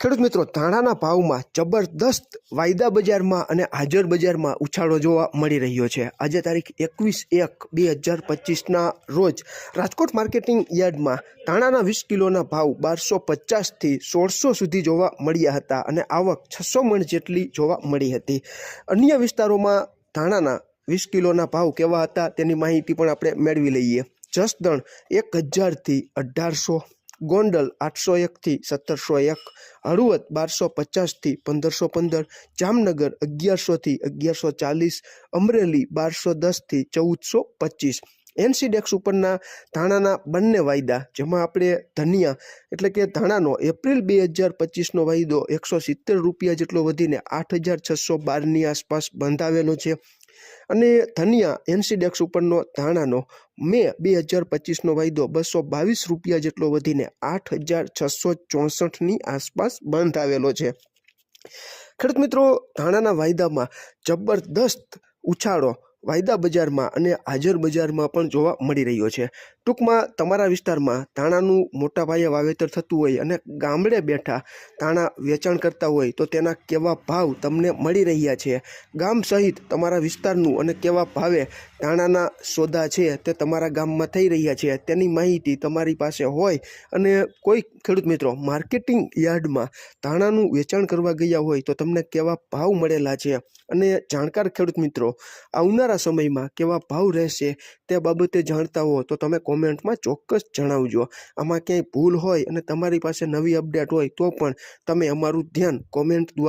ખેડૂત મિત્રો, ધાણાના ભાવમાં જબરદસ્ત વાયદા બજારમાં અને હાજર બજારમાં ઉછાળો જોવા મળી રહ્યો છે. આજે તારીખ એકવીસ એક બે હજાર પચીસના રોજ રાજકોટ માર્કેટિંગ યાર્ડમાં ધાણાના વીસ કિલોના ભાવ બારસો પચાસથી સોળસો સુધી જોવા મળ્યા હતા અને આવક છસો મણ જેટલી જોવા મળી હતી. અન્ય વિસ્તારોમાં ધાણાના વીસ કિલોના ભાવ કેવા હતા તેની માહિતી પણ આપણે મેળવી લઈએ. જસદણ એક હજારથી અઢારસો ગોંડલ આઠસો એકથી સત્તરસો એક, હળવદ બારસો પચાસથી પંદરસો પંદર, જામનગર અગિયારસોથી અગિયારસો ચાલીસ, અમરેલી બારસો દસથી ચૌદસો પચીસ. એનસીડેક્સ ઉપરના ધાણાના બંને વાયદા, જેમાં આપણે ધનિયા, એટલે કે ધાણાનો એપ્રિલ બે હજાર પચીસનો વાયદો એકસો સિત્તેર રૂપિયા જેટલો વધીને આઠ હજાર છસો બારની આસપાસ બંધાવેલો છે. અને ધનિયા એનસીડેક્સ ઉપરનો ધાણાનો મે બે હજાર પચીસનો વાયદો બસો બાવીસ રૂપિયા જેટલો વધીને આઠ હજાર છસો ચોસઠની આસપાસ બંધ આવેલો છે. ખેડૂત મિત્રો, ધાણાના વાયદામાં જબરદસ્ત ઉછાળો વાયદા બજારમાં અને હાજર બજારમાં પણ જોવા મળી રહ્યો છે. ટૂંકમાં તમારા વિસ્તારમાં ધાણાનું મોટા પાયે વાવેતર થતું હોય અને ગામડે બેઠા ધાણા વેચાણ કરતા હોય તો તેના કેવા ભાવ તમને મળી રહ્યા છે? ગામ સહિત તમારા વિસ્તારનું અને કેવા ભાવે ધાણાના સોદા છે તે તમારા ગામમાં થઈ રહ્યા છે તેની માહિતી તમારી પાસે હોય. અને કોઈ ખેડૂત મિત્રો, માર્કેટિંગ યાર્ડમાં ધાણાનું વેચાણ કરવા ગયા હોય તો તમને કેવા ભાવ મળેલા છે? અને જાણકાર ખેડૂત મિત્રો, આવનારા સમયમાં કેવા ભાવ રહેશે તે બાબતે જાણતા હો તો તમે કોમેન્ટમાં ચોક્કસ જણાવજો. આમાં ક્યાંય ભૂલ હોય અને તમારી પાસે નવી અપડેટ હોય તો પણ તમે અમારું ધ્યાન કોમેન્ટ દ્વારા